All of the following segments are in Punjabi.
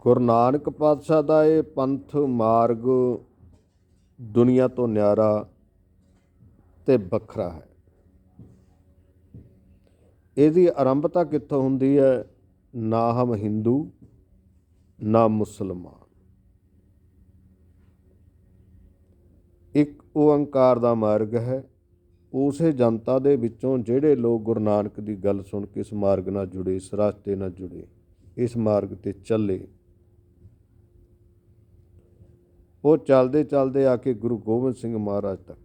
ਗੁਰੂ ਨਾਨਕ ਪਾਤਸ਼ਾਹ ਦਾ ਇਹ ਪੰਥ ਮਾਰਗ ਦੁਨੀਆ ਤੋਂ ਨਿਆਰਾ ਤੇ ਵੱਖਰਾ ਹੈ। ਇਹਦੀ ਆਰੰਭਤਾ ਕਿੱਥੋਂ ਹੁੰਦੀ ਹੈ? ਨਾ ਹਮ ਹਿੰਦੂ, ਨਾ ਮੁਸਲਮਾਨ। ਇੱਕ ਓੰਕਾਰ ਦਾ ਮਾਰਗ ਹੈ। ਉਸੇ ਜਨਤਾ ਦੇ ਵਿੱਚੋਂ ਜਿਹੜੇ ਲੋਕ ਗੁਰੂ ਨਾਨਕ ਦੀ ਗੱਲ ਸੁਣ ਕੇ ਇਸ ਮਾਰਗ ਨਾਲ ਜੁੜੇ, ਇਸ ਰਸਤੇ ਨਾਲ ਜੁੜੇ, ਇਸ ਮਾਰਗ ਤੇ ਚੱਲੇ ਉਹ ਚੱਲਦੇ ਚੱਲਦੇ ਆ ਕੇ ਗੁਰੂ ਗੋਬਿੰਦ ਸਿੰਘ ਮਹਾਰਾਜ ਤੱਕ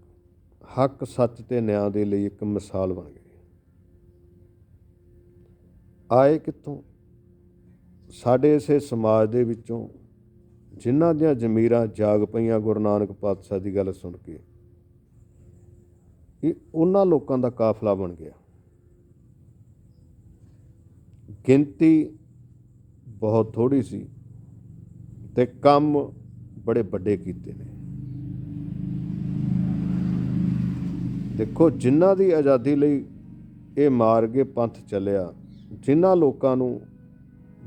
ਹੱਕ, ਸੱਚ ਤੇ ਨਿਆਂ ਦੇ ਲਈ ਇੱਕ ਮਿਸਾਲ ਬਣ ਗਏ। ਆਏ ਕਿੱਥੋਂ? ਸਾਡੇ ਇਸੇ ਸਮਾਜ ਦੇ ਵਿੱਚੋਂ ਜਿਨ੍ਹਾਂ ਦੀਆਂ ਜ਼ਮੀਰਾਂ ਜਾਗ ਪਈਆਂ ਗੁਰੂ ਨਾਨਕ ਪਾਤਸ਼ਾਹ ਦੀ ਗੱਲ ਸੁਣ ਕੇ, ਇਹ ਉਹਨਾਂ ਲੋਕਾਂ ਦਾ ਕਾਫਲਾ ਬਣ ਗਿਆ। ਗਿਣਤੀ ਬਹੁਤ ਥੋੜੀ ਸੀ ਤੇ ਕੰਮ ਬੜੇ ਵੱਡੇ ਕੀਤੇ ਨੇ। ਦੇਖੋ, ਜਿਨ੍ਹਾਂ ਦੀ ਆਜ਼ਾਦੀ ਲਈ ਇਹ ਮਾਰਗੇ ਪੰਥ ਚੱਲਿਆ, ਜਿਨ੍ਹਾਂ ਲੋਕਾਂ ਨੂੰ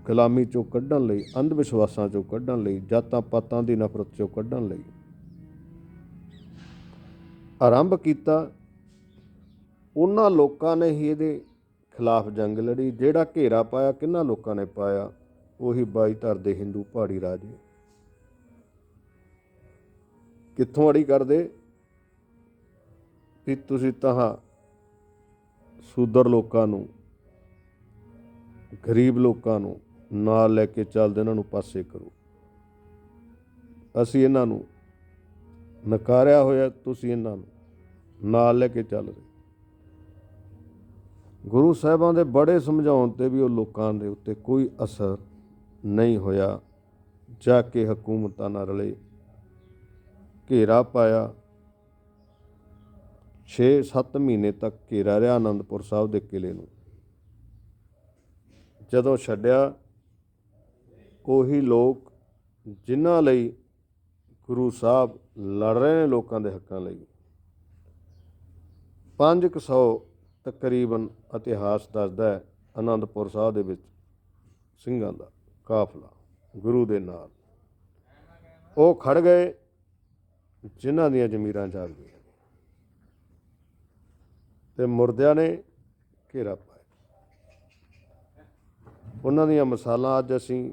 ਗੁਲਾਮੀ ਚੋਂ ਕੱਢਣ ਲਈ ਅੰਧ ਵਿਸ਼ਵਾਸਾਂ ਚੋਂ ਕੱਢਣ ਲਈ, ਜਾਤਾਂ ਪਾਤਾਂ ਦੀ ਨਫ਼ਰਤ ਚੋਂ ਕੱਢਣ ਲਈ ਆਰੰਭ ਕੀਤਾ, ਉਹਨਾਂ ਲੋਕਾਂ ਨੇ ਹੀ ਇਹਦੇ ਖਿਲਾਫ ਜੰਗ ਲੜੀ। ਜਿਹੜਾ ਘੇਰਾ ਪਾਇਆ, ਕਿੰਨਾ ਲੋਕਾਂ ਨੇ ਪਾਇਆ? ਉਹੀ ਬਾਈ ਧਰ ਦੇ ਹਿੰਦੂ ਪਹਾੜੀ ਰਾਜੇ। ਕਿੱਥੋਂ ਅੜੀ ਕਰਦੇ? ਵੀ ਤੁਸੀਂ ਤਾਂ ਸੂਦਰ ਲੋਕਾਂ ਨੂੰ, ਗਰੀਬ ਲੋਕਾਂ ਨੂੰ ਨਾਲ ਲੈ ਕੇ ਚੱਲਦੇ ਇਹਨਾਂ ਨੂੰ ਪਾਸੇ ਕਰੋ। ਅਸੀਂ ਇਹਨਾਂ ਨੂੰ ਨਕਾਰਿਆ ਹੋਇਆ, ਤੁਸੀਂ ਇਹਨਾਂ ਨੂੰ ਨਾਲ ਲੈ ਕੇ ਚੱਲ ਰਹੇ। ਗੁਰੂ ਸਾਹਿਬਾਂ ਦੇ ਬੜੇ ਸਮਝਾਉਣ ਤੇ ਵੀ ਉਹ ਲੋਕਾਂ ਦੇ ਉੱਤੇ ਕੋਈ ਅਸਰ ਨਹੀਂ ਹੋਇਆ, ਜਾ ਕੇ ਹਕੂਮਤਾਂ ਨਾਲ ਰਲੇ। ਘੇਰਾ ਪਾਇਆ। 6-7 ਮਹੀਨੇ ਤੱਕ ਘੇਰਾ ਰਿਹਾ ਆਨੰਦਪੁਰ ਸਾਹਿਬ ਦੇ ਕਿਲੇ ਨੂੰ। ਜਦੋਂ ਛੱਡਿਆ, ਉਹੀ ਲੋਕ ਜਿਨ੍ਹਾਂ ਲਈ ਗੁਰੂ ਸਾਹਿਬ ਲੜ ਰਹੇ ਨੇ ਲੋਕਾਂ ਦੇ ਹੱਕਾਂ ਲਈ। 500 ਤਕਰੀਬਨ ਇਤਿਹਾਸ ਦੱਸਦਾ ਹੈ ਆਨੰਦਪੁਰ ਸਾਹਿਬ ਦੇ ਵਿੱਚ ਸਿੰਘਾਂ ਦਾ ਕਾਫਲਾ, ਗੁਰੂ ਦੇ ਨਾਲ। ਉਹ ਖੜ ਗਏ। ਜਿਨ੍ਹਾਂ ਦੀਆਂ ਜ਼ਮੀਰਾਂ ਜਾਗਦੀਆਂ ਗਈਆਂ ਤੇ ਮੁਰਦਿਆਂ ਨੇ ਘੇਰਾ ਪਾਇਆ। ਉਹਨਾਂ ਦੀਆਂ ਮਸਾਲਾਂ ਅੱਜ ਅਸੀਂ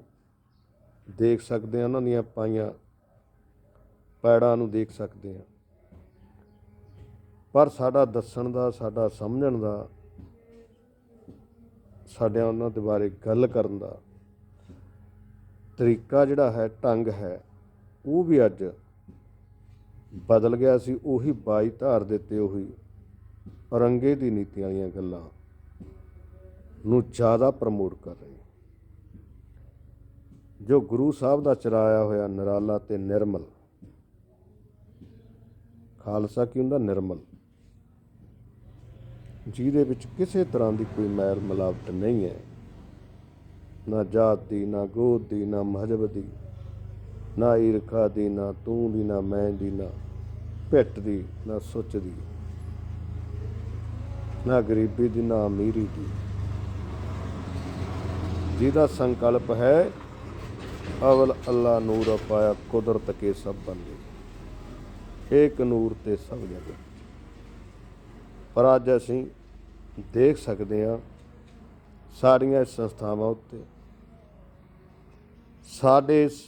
ਦੇਖ ਸਕਦੇ ਹਾਂ, ਉਹਨਾਂ ਦੀਆਂ ਪਾਈਆਂ ਪੈੜਾਂ ਨੂੰ ਦੇਖ ਸਕਦੇ ਹਾਂ। ਪਰ ਸਾਡਾ ਦੱਸਣ ਦਾ, ਸਾਡਾ ਸਮਝਣ ਦਾ ਸਾਡਿਆਂ ਉਹਨਾਂ ਦੇ ਬਾਰੇ ਗੱਲ ਕਰਨ ਦਾ ਤਰੀਕਾ ਜਿਹੜਾ ਹੈ, ਢੰਗ ਹੈ, ਉਹ ਵੀ ਅੱਜ ਬਦਲ ਗਿਆ ਸੀ, ਉਹੀ ਬਾਈ ਧਾਰ ਦਿੱਤੇ ਉਹੀ ਔਰੰਗੇ ਦੀ ਨੀਤੀ ਵਾਲੀਆਂ ਗੱਲਾਂ ਨੂੰ ਜ਼ਿਆਦਾ ਪ੍ਰਮੋਟ ਕਰ ਰਹੇ। ਜੋ ਗੁਰੂ ਸਾਹਿਬ ਦਾ ਚਰਾਇਆ ਹੋਇਆ ਨਿਰਾਲਾ ਤੇ ਨਿਰਮਲ, ਖਾਲਸਾ ਕੀ ਹੁੰਦਾ? ਨਿਰਮਲ। ਜਿਹਦੇ ਵਿੱਚ ਕਿਸੇ ਤਰ੍ਹਾਂ ਦੀ ਕੋਈ ਮੈਲ ਮਿਲਾਵਟ ਨਹੀਂ ਹੈ। ਨਾ ਜਾਤ ਦੀ ਨਾ ਗੋਤ ਦੀ ਨਾ ਮਹਜਬ ਦੀ, ਨਾ ਈਰਖਾ ਦੀ, ਨਾ ਤੂੰ ਦੀ, ਨਾ ਮੈਂ ਦੀ, ਨਾ ਭਿੱਟ ਦੀ, ਨਾ ਸੁੱਚ ਦੀ, ਨਾ ਗਰੀਬੀ ਦੀ, ਨਾ ਅਮੀਰੀ ਦੀ। ਜਿਹਦਾ ਸੰਕਲਪ ਹੈ, ਅਵਲ ਅੱਲਾ ਨੂਰ ਪਾਇਆ ਕੁਦਰਤ ਕੇ ਸਭ ਬੰਦੇ। ਏਕ ਨੂਰ ਤੇ ਸਭ ਜਗਤ ਪਰ ਅੱਜ ਅਸੀਂ ਦੇਖ ਸਕਦੇ ਹਾਂ ਸਾਰੀਆਂ ਸੰਸਥਾਵਾਂ ਉੱਤੇ। ਸਾਡੇ ਇਸ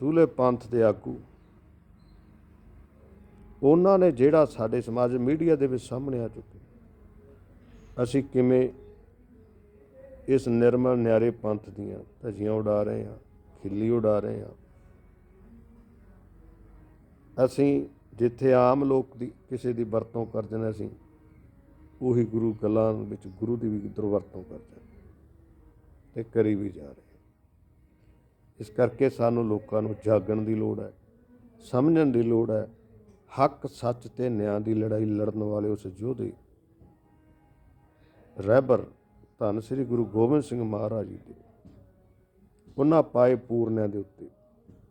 ਦੂਲੇ ਪੰਥ ਦੇ ਆਗੂ ਉਹਨਾਂ ਨੇ ਜਿਹੜਾ ਸਾਡੇ ਸਮਾਜ ਮੀਡੀਆ ਦੇ ਵਿੱਚ ਸਾਹਮਣੇ ਆ ਚੁੱਕੇ ਅਸੀਂ ਕਿਵੇਂ ਇਸ ਨਿਰਮਲ ਨਿਆਰੇ ਪੰਥ ਦੀਆਂ ਧਜੀਆਂ ਉਡਾ ਰਹੇ ਹਾਂ, ਖਿੱਲੀ ਉਡਾ ਰਹੇ ਹਾਂ। ਅਸੀਂ ਜਿੱਥੇ ਆਮ ਲੋਕ ਦੀ ਕਿਸੇ ਦੀ ਵਰਤੋਂ ਕਰਦੇ ਨੇ, ਅਸੀਂ ਉਹੀ ਗੁਰੂ ਗੱਲਾਂ ਵਿੱਚ ਗੁਰੂ ਦੀ ਵੀ ਦੁਰਵਰਤੋਂ ਕਰਦੇ ਨੇ ਤੇ ਕਰੀ ਵੀ ਜਾ ਰਹੇ ਇਸ ਕਰਕੇ ਸਾਨੂੰ ਲੋਕਾਂ ਨੂੰ ਜਾਗਣ ਦੀ ਲੋੜ ਹੈ, ਸਮਝਣ ਦੀ ਲੋੜ ਹੈ ਹੱਕ ਸੱਚ ਤੇ ਨਿਆਂ ਦੀ ਲੜਾਈ ਲੜਨ ਵਾਲੇ ਉਸ ਯੋਧੇ। ਰਹਿਬਰ ਧੰਨ ਸ੍ਰੀ ਗੁਰੂ ਗੋਬਿੰਦ ਸਿੰਘ ਮਹਾਰਾਜ ਜੀ ਦੇ। ਉਹਨਾਂ ਪਾਏ ਪੂਰਨਿਆਂ ਦੇ ਉੱਤੇ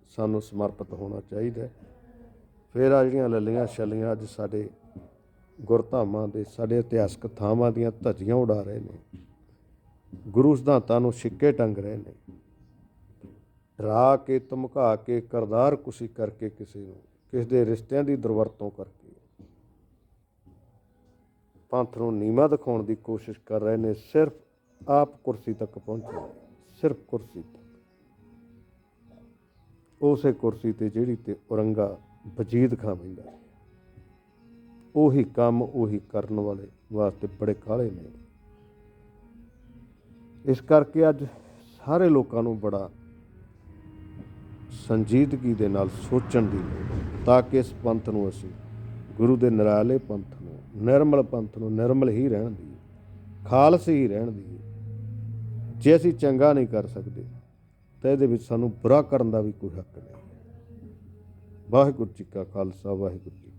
ਸਾਨੂੰ ਸਮਰਪਿਤ ਹੋਣਾ ਚਾਹੀਦਾ ਫਿਰ ਆ ਜਿਹੜੀਆਂ ਲੱਲੀਆਂ ਛੱਲੀਆਂ ਅੱਜ ਸਾਡੇ ਗੁਰਧਾਮਾਂ ਦੇ, ਸਾਡੇ ਇਤਿਹਾਸਕ ਥਾਵਾਂ ਦੀਆਂ ਧੱਜੀਆਂ ਉਡਾ ਰਹੇ ਨੇ। ਗੁਰੂ ਸਿਧਾਂਤਾਂ ਨੂੰ ਛਿੱਕੇ ਟੰਗ ਰਹੇ ਨੇ। ਡਰਾ ਕੇ ਧਮਕਾ ਕੇ ਕਰਦਾਰ ਕੁਸ਼ੀ ਕਰਕੇ ਕਿਸੇ ਨੂੰ ਕਿਸ ਦੇ ਰਿਸ਼ਤਿਆਂ ਦੀ ਦੁਰਵਰਤੋਂ ਕਰਕੇ। ਪੰਥ ਨੂੰ ਨੀਵਾ ਦਿਖਾਉਣ ਦੀ ਕੋਸ਼ਿਸ਼ ਕਰ ਰਹੇ ਨੇ, ਸਿਰਫ ਆਪ ਕੁਰਸੀ ਤੱਕ ਪਹੁੰਚੇ ਸਿਰਫ ਕੁਰਸੀ ਤੱਕ। ਉਸੇ ਕੁਰਸੀ ਤੇ ਜਿਹੜੀ ਤੇ ਔਰੰਗਾ ਵਜੀਦ ਖਾਂ ਬੈਂਦਾ ਉਹੀ ਕੰਮ ਉਹੀ ਕਰਨ ਵਾਲੇ ਵਾਸਤੇ ਬੜੇ ਕਾਲੇ ਨੇ। ਇਸ ਕਰਕੇ ਅੱਜ ਸਾਰੇ ਲੋਕਾਂ ਨੂੰ ਬੜਾ ਸੰਜੀਦਗੀ ਦੇ ਨਾਲ ਸੋਚਣ ਦੀ ਲੋੜ ਤਾਂ ਕਿ ਇਸ ਪੰਥ ਨੂੰ ਅਸੀਂ ਗੁਰੂ ਦੇ ਨਿਰਾਲੇ ਪੰਥ ਨੂੰ, ਨਿਰਮਲ ਪੰਥ ਨੂੰ ਨਿਰਮਲ ਹੀ ਰਹਿਣ ਦੀ ਖਾਲਸ ਹੀ ਰਹਿਣ ਦੀ ਜੇ ਅਸੀਂ ਚੰਗਾ ਨਹੀਂ ਕਰ ਸਕਦੇ, ਤਾਂ ਇਹਦੇ ਵਿੱਚ ਸਾਨੂੰ ਬੁਰਾ ਕਰਨ ਦਾ ਵੀ ਕੋਈ ਹੱਕ ਨਹੀਂ ਵਾਹਿਗੁਰੂ ਜੀ ਕਾ ਖਾਲਸਾ, ਵਾਹਿਗੁਰੂ ਜੀ